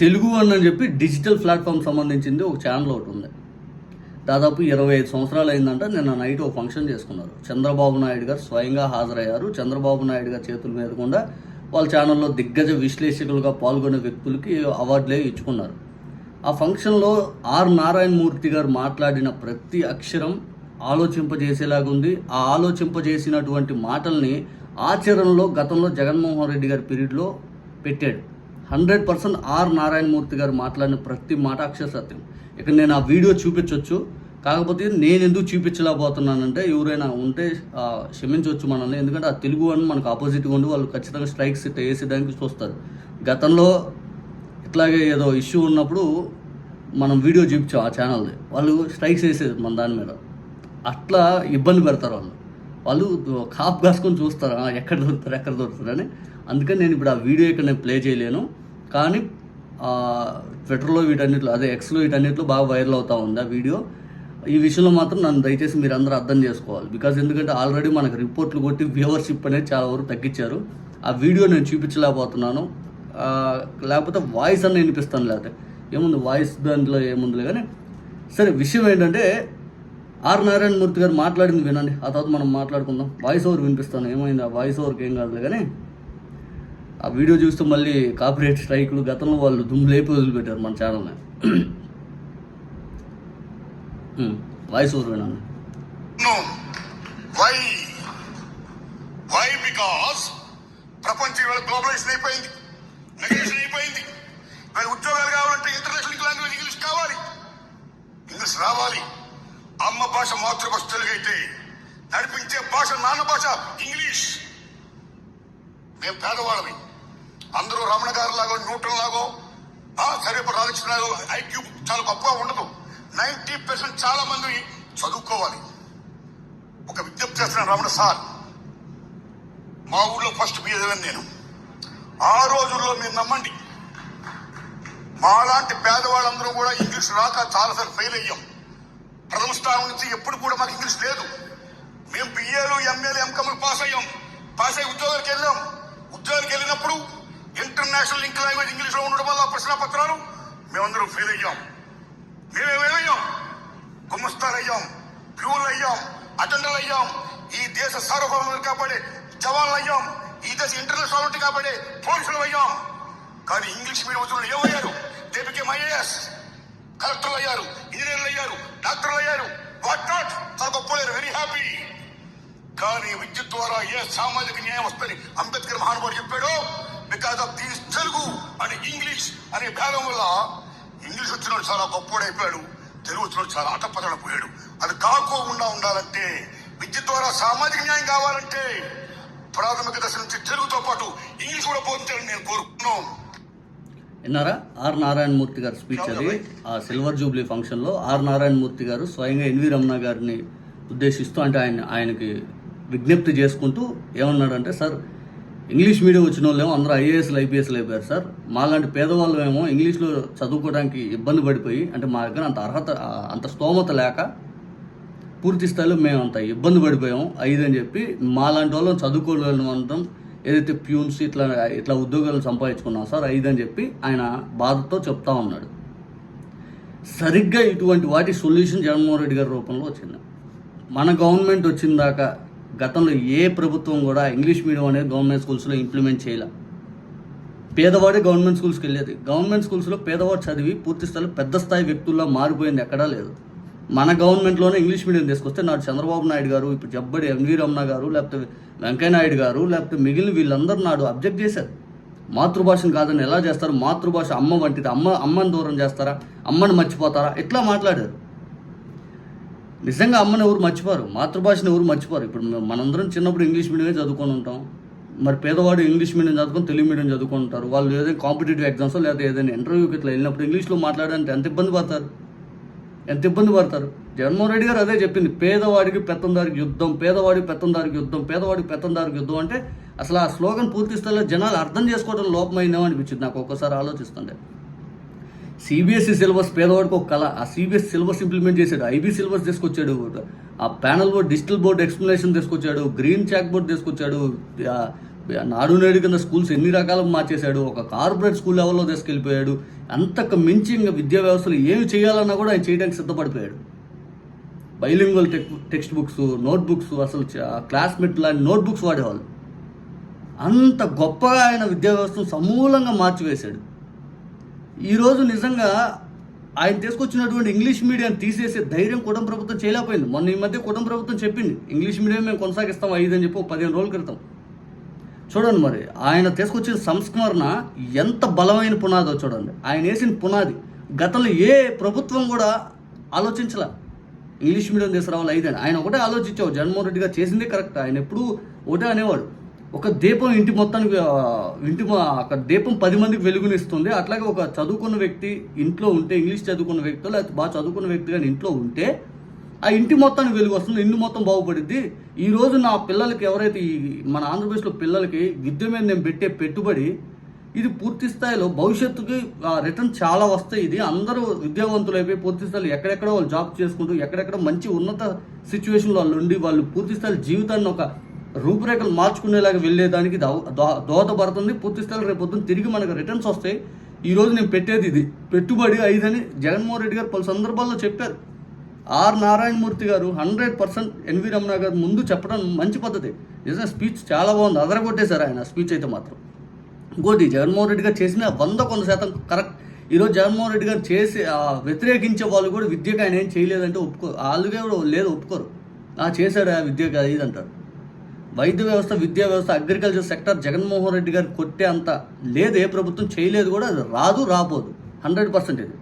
Telugu one అని చెప్పి digital platform సంబంధించింది ఒక ఛానల్ ఒకటి ఉంది. దాదాపు ఇరవై ఐదు సంవత్సరాలు అయిందంట నిన్న నైట్ ఒక ఫంక్షన్ చేసుకున్నారు. చంద్రబాబు నాయుడు గారు స్వయంగా హాజరయ్యారు. చంద్రబాబు నాయుడు గారి చేతుల మీద కూడా వాళ్ళ ఛానల్లో దిగ్గజ విశ్లేషకులుగా పాల్గొనే వ్యక్తులకి అవార్డులే ఇచ్చుకున్నారు. ఆ ఫంక్షన్లో ఆర్ నారాయణమూర్తి గారు మాట్లాడిన ప్రతి అక్షరం ఆలోచింపజేసేలాగుంది ఆ ఆలోచింపజేసినటువంటి మాటల్ని ఆచరణలో గతంలో జగన్మోహన్ రెడ్డి గారి పీరియడ్లో పెట్టాడు. హండ్రెడ్ పర్సెంట్ ఆర్ నారాయణమూర్తి గారు మాట్లాడిన ప్రతి మాట అక్షర సత్యం నేను ఆ వీడియో చూపించవచ్చు కాకపోతే నేను ఎందుకు చూపించలేకపోతున్నానంటే ఎవరైనా ఉంటే క్షమించవచ్చు మనల్ని. ఎందుకంటే ఆ తెలుగు అని మనకు ఆపోజిట్గా ఉండి వాళ్ళు ఖచ్చితంగా స్ట్రైక్స్ వేసేదానికి చూస్తారు. గతంలో ఇట్లాగే ఏదో ఇష్యూ ఉన్నప్పుడు మనం వీడియో చూపించాం ఆ ఛానల్ది. వాళ్ళు స్ట్రైక్స్ వేసేది మన దాని మీద. అట్లా ఇబ్బంది పెడతారు వాళ్ళు. వాళ్ళు కాప్ కాసుకొని చూస్తారు ఎక్కడ దొరుకుతారు ఎక్కడ దొరుకుతారు అని. అందుకని నేను ఇప్పుడు ఆ వీడియో ఇక్కడ నేను ప్లే చేయలేను. కానీ ట్విట్టర్లో వీటన్నిటిలో అదే ఎక్స్లో వీటన్నిటిలో బాగా వైరల్ అవుతూ ఉంది ఆ వీడియో? ఈ విషయంలో మాత్రం నన్ను దయచేసి మీరు అందరూ అర్థం చేసుకోవాలి. బికాజ్ ఎందుకంటే ఆల్రెడీ మనకు రిపోర్ట్లు కొట్టి వ్యూవర్షిప్ అనేది చాలా వరకు తగ్గించారు. ఆ వీడియో నేను చూపించలేకపోతున్నాను. లేకపోతే వాయిస్ అన్న వినిపిస్తాను లేకపోతే. ఏముంది వాయిస్ దాంట్లో ఏముంది కానీ. సరే విషయం ఏంటంటే ఆర్ నారాయణమూర్తి గారు మాట్లాడింది వినండి. ఆ తర్వాత మనం మాట్లాడుకుందాం. వాయిస్ ఓవర్ వినిపిస్తాను. ఏమైంది? ఆ వాయిస్ ఓవర్కి ఏం కాదులే కానీ. ఆ వీడియో చూస్తే మళ్ళీ కాపీరేట్ స్ట్రైకులు గతంలో వాళ్ళు దుమ్ము లేపి వదిలిపెట్టారు మన ఛానల్ని. వాయిస్ ఓవర్ వినండి. వై. వై బికాస్ ప్రపంచం ఇవాళ గ్లోబలైజేషన్ అయిపోయింది. నెగేషన్ అయిపోయింది. మరి ఉద్యోగాలు కావాలంటే ఇంటర్నేషనల్ లాంగ్వేజ్ ఇంగ్లీష్ కావాలి. ఇంగ్లీష్ రావాలి. అమ్మ భాష మాతృభాష తెలుగు అయితే నడిపించే భాష నాన్న భాష ఇంగ్లీష్. మేము పేదవాళ్ళమి. అందరూ రమణ గారు లాగో న్యూటన్ లాగో ఆ, రాధాకృష్ణ లాగో ఐక్యూ చాలా గొప్పగా ఉండదు. నైన్టీ పర్సెంట్ చాలా మంది చదువుకోవాలి. ఒక విజ్ఞప్తి చేస్తున్న రమణ సార్. మా ఊళ్ళో ఫస్ట్ బిఏ చదివాను నేను. ఆ రోజుల్లో మీరు నమ్మండి. మాలాంటి పేదవాళ్ళందరూ కూడా ఇంగ్లీష్ రాక చాలాసార్లు ఫెయిల్ అయ్యాం. ప్రథమ స్థానం నుంచి ఎప్పుడు కూడా మాకు ఇంగ్లీష్ లేదు. మేము బిఏలు ఎంఏలు ఎంకమ్లు పాస్ అయ్యాం. పాస్ అయ్యి ఉద్యోగానికి వెళ్ళాం. ఉద్యోగానికి వెళ్ళినప్పుడు ఇంటర్నేషనల్ లింక్ లాంగ్వేజ్ ఇంగ్లీష్లో ఉండడం వల్ల ప్రశ్న పత్రాలు మేమందరం ఫెయిల్ అయ్యాం. మేమేమేమయ్యాం గుమస్తాలు అయ్యాం ప్యూన్లు అయ్యాం అటెండర్లు అయ్యాం. ఈ దేశ సార్వభౌములు కాపాడే జవాన్లు అయ్యాం. ఈ దేశ ఇంటర్నల్ సాలిటీ కాపాడే పోలీసులు అయ్యాం. కానీ ఇంగ్లీష్ మీడియం వచ్చిన ఏమయ్యారు? దేపికేం ఐఏఎస్ కలెక్టర్లు అయ్యారు ఇంజనీర్లు అయ్యారు డాక్టర్లు అయ్యారు. వాట్ నాట్ చాలా గొప్పలేరు వెరీ హ్యాపీ కానీ విద్యుత్ ద్వారా ఏ సామాజిక న్యాయం వస్తుంది అంబేద్కర్ మహానుభావుడు చెప్పాడు. Because of these Telugu and English అనే భేదం వల్ల ఇంగ్లీష్ వచ్చినోడు చాలా గొప్పోడైపోయాడు. తెలుగు వచ్చినోడు చాలా అటపతడపోయాడు అది కాకోకుండా ఉండాలంటే విద్య ద్వారా సామాజిక న్యాయం కావాలంటే ప్రాథమిక దశ నుంచి తెలుగుతో పాటు ఇంగ్లీష్ కూడా పోతుందని నేను కోరుకున్నాను విన్నారా? ఆర్ నారాయణమూర్తి గారి స్పీచ్ అది. ఆ సిల్వర్ జూబ్లీ ఫంక్షన్లో ఆర్ నారాయణమూర్తి గారు స్వయంగా ఎన్వి రమణ గారిని ఉద్దేశిస్తూ అంటే ఆయన ఆయనకి విజ్ఞప్తి చేసుకుంటూ ఏమన్నాడంటే సార్ ఇంగ్లీష్ మీడియం వచ్చిన వాళ్ళేమో అందరూ ఐఏఎస్లు ఐపీఎస్లు అయిపోయారు సార్. మాలాంటి పేదవాళ్ళు ఏమో ఇంగ్లీష్లో చదువుకోవడానికి ఇబ్బంది పడిపోయి అంటే మా దగ్గర అంత అర్హత అంత స్తోమత లేక పూర్తి స్థాయిలో మేము అంత ఇబ్బంది పడిపోయాం ఐదు అని చెప్పి మాలాంటి వాళ్ళని చదువుకోలేమంటాం ఏదైతే ప్యూన్స్ ఇట్లా ఇట్లా ఉద్యోగాలు సంపాదించుకున్నాం సార్ ఐదని చెప్పి ఆయన బాధతో చెప్తా ఉన్నాడు. సరిగ్గా ఇటువంటి వాటి సొల్యూషన్ జగన్మోహన్ రెడ్డి గారి రూపంలో వచ్చింది. మన గవర్నమెంట్ వచ్చిన దాకా గతంలో ఏ ప్రభుత్వం కూడా ఇంగ్లీష్ మీడియం అనేది గవర్నమెంట్ స్కూల్స్లో ఇంప్లిమెంట్ చేయలే. పేదవాడే గవర్నమెంట్ స్కూల్స్కి వెళ్ళేది. గవర్నమెంట్ స్కూల్స్లో పేదవాడు చదివి పూర్తి స్థాయిలో పెద్ద స్థాయి వ్యక్తుల్లో మారిపోయింది ఎక్కడా లేదు. మన గవర్నమెంట్లోనే ఇంగ్లీష్ మీడియం తీసుకొస్తే నాడు చంద్రబాబు నాయుడు గారు ఇప్పుడు జబ్బడి ఎన్వి రమణ గారు లేకపోతే వెంకయ్య నాయుడు గారు లేకపోతే మిగిలిన వీళ్ళందరూ నాడు అబ్జెక్ట్ చేశారు. మాతృభాషను కాదని ఎలా చేస్తారు? మాతృభాష అమ్మ వంటిది. అమ్మ అమ్మని దూరం చేస్తారా? అమ్మని మర్చిపోతారా? ఇట్లా మాట్లాడారు. నిజంగా అమ్మని ఎవరు మర్చిపోరు మాతృభాషను ఎవరు మర్చిపోరు. ఇప్పుడు మనందరం చిన్నప్పుడు ఇంగ్లీష్ మీడియమే చదువుకొని ఉంటాం. మరి పేదవాడు ఇంగ్లీష్ మీడియం చదువుకొని తెలుగు మీడియం చదువుకుంటారు ఉంటారు. వాళ్ళు ఏదైనా కాంపిటేటివ్ ఎగ్జామ్స్ లేదా ఏదైనా ఇంటర్వ్యూకి ఇట్లా వెళ్ళినప్పుడు ఇంగ్లీష్లో మాట్లాడడానికి ఎంత ఇబ్బంది పడతారు? ఎంత ఇబ్బంది పడతారు? జగన్మోహన్ రెడ్డి గారు అదే చెప్పింది. పేదవాడికి పెత్తందారికి యుద్ధం పేదవాడికి పెత్తందారికి యుద్ధం పేదవాడికి పెత్తందారికి యుద్ధం అంటే అసలు ఆ స్లోగన్ పూర్తి స్థాయిలో జనాలు అర్థం చేసుకోవడం లోపమైందేమో అనిపించింది. నాకు ఒక్కసారి ఆలోచిస్తుండే. సిబిఎస్ఈ సిలబస్ పేదవాడికి ఒక కళ. ఆ సిబిఎస్ సిలబస్ ఇంప్లిమెంట్ చేశాడు. ఐబీ సిలబస్ తీసుకొచ్చాడు. ఆ panel board digital board explanation తీసుకొచ్చాడు. గ్రీన్ చాక్ బోర్డ్ తీసుకొచ్చాడు. నాడు నేడు కింద స్కూల్స్ ఎన్ని రకాలు మార్చేశాడు. ఒక కార్పొరేట్ స్కూల్ లెవెల్లో తీసుకెళ్ళిపోయాడు. అంతకు మించి ఇంకా విద్యా వ్యవస్థలు ఏమి చేయాలన్నా కూడా ఆయన చేయడానికి సిద్ధపడిపోయాడు. Bilingual tech text books note books అసలు క్లాస్మేట్ లాంటి నోట్ బుక్స్ వాడేవాళ్ళు. అంత గొప్పగా ఆయన విద్యా వ్యవస్థను సమూలంగా మార్చివేశాడు. ఈరోజు నిజంగా ఆయన తీసుకొచ్చినటువంటి ఇంగ్లీష్ మీడియం తీసేసే ధైర్యం కుటుంబ ప్రభుత్వం చేయలేకపోయింది. మొన్న ఈ మధ్య కుటుంబ ప్రభుత్వం చెప్పింది ఇంగ్లీష్ మీడియం మేము కొనసాగిస్తాం ఐదు అని చెప్పి పదిహేను రోజుల క్రితం. చూడండి మరి ఆయన తీసుకొచ్చిన సంస్మరణ ఎంత బలమైన పునాదో చూడండి. ఆయన వేసిన పునాది గతంలో ఏ ప్రభుత్వం కూడా ఆలోచించలే. ఇంగ్లీష్ మీడియం తీసుకురావాలి ఐదని ఆయన ఒకటే ఆలోచించావు జగన్మోహన్ రెడ్డి గారు చేసిందే కరెక్ట్. ఆయన ఎప్పుడూ ఒకటే అనేవాడు. ఒక దీపం ఇంటి మొత్తానికి ఇంటి అక్కడ దీపం పది మందికి వెలుగునిస్తుంది అట్లాగే ఒక చదువుకున్న వ్యక్తి ఇంట్లో ఉంటే ఇంగ్లీష్ చదువుకున్న వ్యక్తి లేకపోతే బాగా చదువుకున్న వ్యక్తి కానీ ఇంట్లో ఉంటే ఆ ఇంటి మొత్తానికి వెలుగు వస్తుంది. ఇల్లు మొత్తం బాగుపడిద్ది. ఈ రోజు నా పిల్లలకి ఎవరైతే ఈ మన ఆంధ్రప్రదేశ్లో పిల్లలకి విద్య మీద నేను పెట్టే పెట్టుబడి ఇది పూర్తి స్థాయిలో భవిష్యత్తుకి రిటర్న్ చాలా వస్తాయి. ఇది అందరూ విద్యావంతులు అయిపోయి పూర్తి స్థాయిలో ఎక్కడెక్కడ వాళ్ళు జాబ్ చేసుకుంటూ ఎక్కడెక్కడ మంచి ఉన్నత సిచ్యువేషన్లో వాళ్ళు ఉండి వాళ్ళు పూర్తి స్థాయి జీవితాన్ని ఒక రూపురేఖలు మార్చుకునేలాగా వెళ్ళేదానికి దో- దోహదపడుతుంది. పూర్తి స్థాయిలో రేపు పొద్దున్న తిరిగి మనకు రిటర్న్స్ వస్తాయి. ఈరోజు నేను పెట్టేది ఇది. పెట్టుబడి ఐదని జగన్మోహన్ రెడ్డి గారు పలు సందర్భాల్లో చెప్పారు. ఆర్ నారాయణమూర్తి గారు హండ్రెడ్ పర్సెంట్ ఎన్వి రమణ గారు ముందు చెప్పడం మంచి పద్ధతి. నిజంగా స్పీచ్ చాలా బాగుంది. అదరగొట్టేశారు ఆయన స్పీచ్ అయితే మాత్రం. ఇంకోటి జగన్మోహన్ రెడ్డి గారు చేసిన వంద కొంత శాతం కరెక్ట్. ఈరోజు జగన్మోహన్ రెడ్డి గారు చేసి వ్యతిరేకించే వాళ్ళు కూడా విద్యకు ఆయన ఏం చేయలేదంటే ఒప్పుకో వాళ్ళుగా కూడా లేదు ఒప్పుకోరు. ఆ చేశాడు ఆ విద్యకు అది ఇది అంటారు. వైద్య వ్యవస్థ విద్యా వ్యవస్థ అగ్రికల్చర్ సెక్టర్ జగన్మోహన్ రెడ్డి గారు కొట్టే అంత లేదు ఏ ప్రభుత్వం చేయలేదు కూడా రాదు రాబోదు. హండ్రెడ్ పర్సెంట్ ఇది